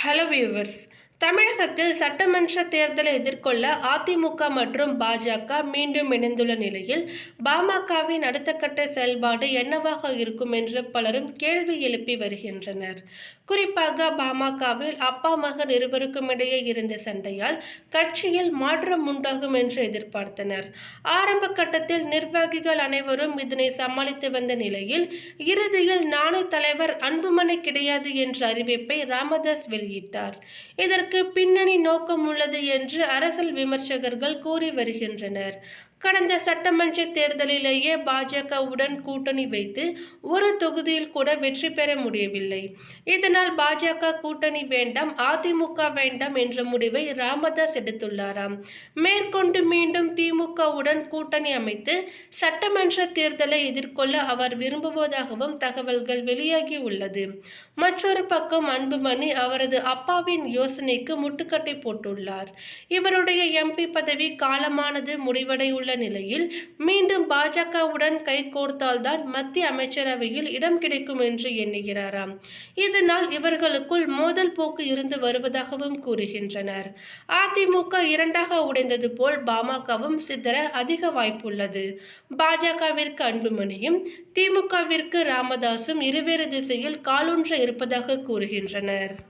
Hello viewers தமிழகத்தில் சட்டமன்ற தேர்தலை எதிர்கொள்ள அதிமுக மற்றும் பாஜக மீண்டும் இணைந்துள்ள நிலையில் பாமகவின் அடுத்த கட்ட செயல்பாடு என்னவாக இருக்கும் என்று பலரும் கேள்வி எழுப்பி வருகின்றனர். குறிப்பாக பாமகவில் அப்பா மகன் இருவருக்கும் இடையே இருந்த சண்டையால் கட்சியில் மாற்றம் உண்டாகும் என்று எதிர்பார்த்தனர். ஆரம்ப கட்டத்தில் நிர்வாகிகள் அனைவரும் இதனை சமாளித்து வந்த நிலையில் இறுதியில் நாணய தலைவர் அன்புமணி கிடையாது என்ற அறிவிப்பை ராமதாஸ் வெளியிட்டார். இதற்கு பின்னணி நோக்கம் உள்ளது என்று அரசியல் விமர்சகர்கள் கூறி வருகின்றனர். கடந்த சட்டமன்ற தேர்தலிலேயே பாஜகவுடன் கூட்டணி வைத்து ஒரு தொகுதியில் கூட வெற்றி பெற முடியவில்லை. இதனால் பாஜக கூட்டணி வேண்டாம் அதிமுக வேண்டாம் என்ற முடிவை ராமதாஸ் எடுத்துள்ளாராம். மேற்கொண்டு மீண்டும் திமுகவுடன் கூட்டணி அமைத்து சட்டமன்ற தேர்தலை எதிர்கொள்ள அவர் விரும்புவதாகவும் தகவல்கள் வெளியாகி உள்ளது மற்றொரு பக்கம் அன்புமணி அவரது அப்பாவின் யோசனை யோசனைக்கு முட்டுக்கட்டை போட்டுள்ளார். இவருடைய எம்பி பதவி காலமானது முடிவடையுள்ள நிலையில் மீண்டும் பாஜகவுடன் கைகோர்த்தால்தான் மத்திய அமைச்சரவையில் இடம் கிடைக்கும் என்று எண்ணுகிறாராம். இதனால் இவர்களுக்குள் மோதல் போக்கு இருந்து வருவதாகவும் கூறுகின்றனர். அதிமுக இரண்டாக உடைந்தது போல் பாமகவும் சிதற அதிக வாய்ப்புள்ளது. பாஜகவிற்கு அன்புமணியும் திமுகவிற்கு ராமதாசும் இருவேறு திசையில் காலூன்ற இருப்பதாக கூறுகின்றனர்.